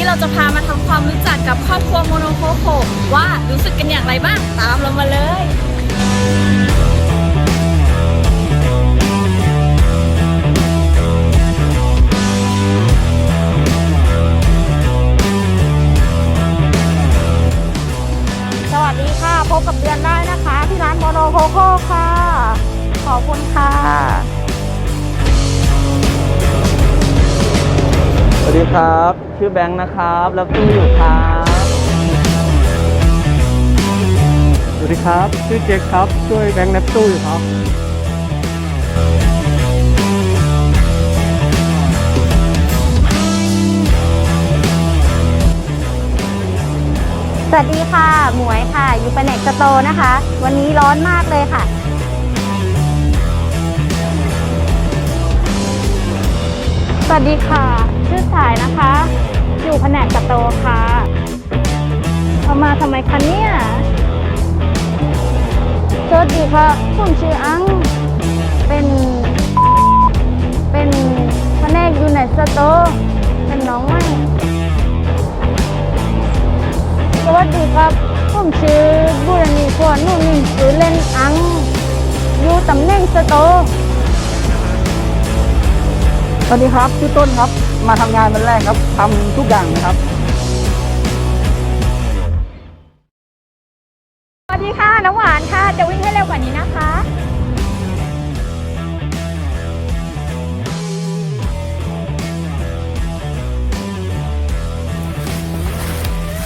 ี้เราจะพามาทำความรู้จักกับครอบครัวโมโนโคโคว่ารู้สึกกันอย่างไรบ้าง ตามเรามาเลยสวัสดีค่ะ พบกับเดือนได้นะคะ ที่ร้านโมโนโคโค่ค่ะ ขอบคุณค่ะ สวัสดีครับ ชื่อแบงค์นะครับรับตู้อยู่ครับสวัสดีครับ ชื่อเจคครับ ช่วยแบงค์นับตู้อยู่ครับสวัสดีค่ะ หมวยค่ะ อยู่แผนกสโตนะคะ วันนี้ร้อนมากเลยค่ะ สวัสดีค่ะ ชื่อสายนะคะ อยู่แผนกสโตค่ะ เอามาทำไมคะเนี่ยสวัสดีค่ะผมชื่ออัง เป็น เป็นแผนกอยู่ในสโตเป็นน้องใหม่สวัสดีครับผมชื่อบุรณีพรนุ่นนินชื่อเล่นอัง อยู่ตำแหน่งสโต สวัสดีครับชื่อต้นครับมาทำงานวันแรกครับทำทุกอย่างนะครับ สวัสดีค่ะน้ำหวานค่ะ จะวิ่งให้เร็วกว่านี้นะคะ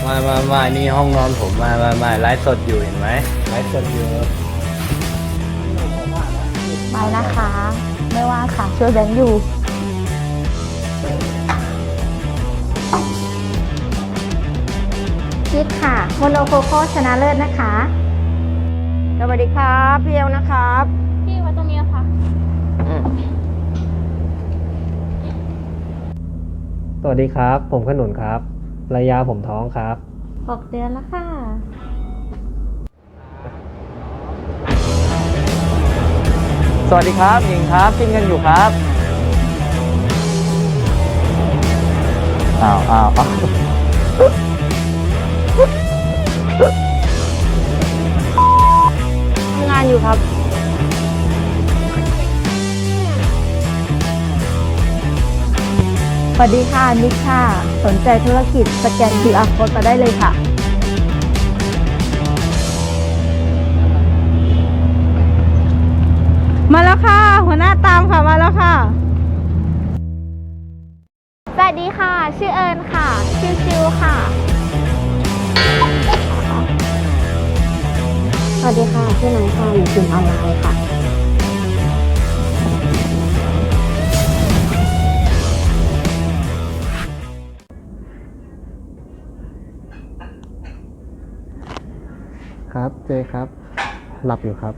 มามามานี่ห้องนอนผมมามามาไลฟ์สดอยู่เห็นไหมไลฟ์สดอยู่ไปนะคะ ไม่ว่าค่ะช่วยแบงค์อยู่ คิดค่ะโมโนโคโค่ชนะเลิศนะคะ สวัสดีครับพี่เอวนะครับ พี่ไว้ตรงนี้ค่ะ สวัสดีครับ ผมขนุนครับภรรยาผมท้องครับ หกเดือนแล้วค่ะ สวัสดีครับหญิงครับกินกันอยู่ครับ อ้าวทำงานอยู่ครับ สวัสดีค่ะนิกค่ะ สนใจธุรกิจสแกน QR code มาได้เลยค่ะ ชื่อเอิญค่ะ ชื่อชิวค่ะ สวัสดีค่ะ ชื่อไนท์ค่ะอยู่กลุ่มออนไลน์ค่ะ ครับ เจครับ หลับอยู่ครับ